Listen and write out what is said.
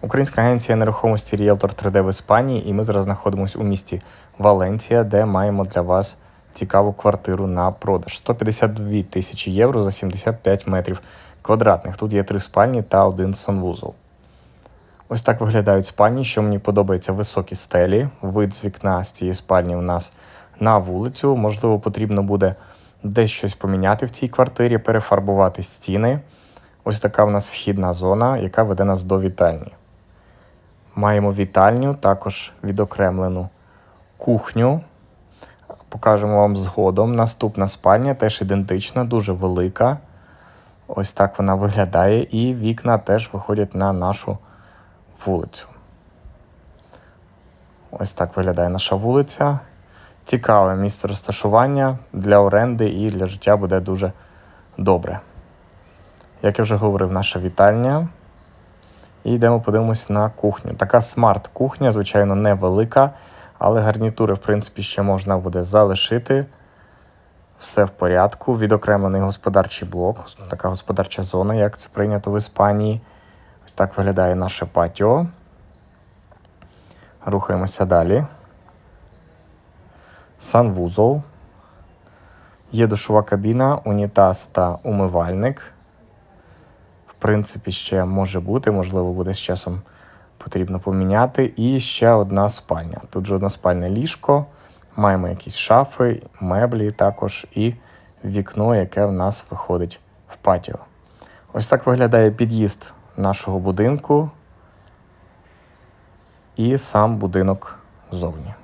Українська агенція нерухомості Realtor 3D в Іспанії, і ми зараз знаходимося у місті Валенція, де маємо для вас цікаву квартиру на продаж. 152 тисячі євро за 75 метрів квадратних. Тут є три спальні та один санвузол. Ось так виглядають спальні, що мені подобається високі стелі. Вид з вікна з цієї спальні у нас на вулицю. Можливо, потрібно буде десь щось поміняти в цій квартирі, перефарбувати стіни. Ось така у нас вхідна зона, яка веде нас до вітальні. Маємо вітальню, також відокремлену кухню. Покажемо вам згодом. Наступна спальня теж ідентична, дуже велика. Ось так вона виглядає, і вікна теж виходять на нашу вулицю. Ось так виглядає наша вулиця. Цікаве місце розташування для оренди і для життя буде дуже добре. Як я вже говорив, наша вітальня. І йдемо подивимось на кухню. Така смарт-кухня, звичайно, невелика, але гарнітури, в принципі, ще можна буде залишити. Все в порядку. Відокремлений господарчий блок, така господарча зона, як це прийнято в Іспанії. Ось так виглядає наше патіо. Рухаємося далі. Санвузол. Є душова кабіна, унітаз та умивальник. Принципі, ще може бути, можливо, буде з часом потрібно поміняти. І ще одна спальня. Тут же односпальне ліжко, маємо якісь шафи, меблі також і вікно, яке в нас виходить в патіо. Ось так виглядає під'їзд нашого будинку і сам будинок ззовні.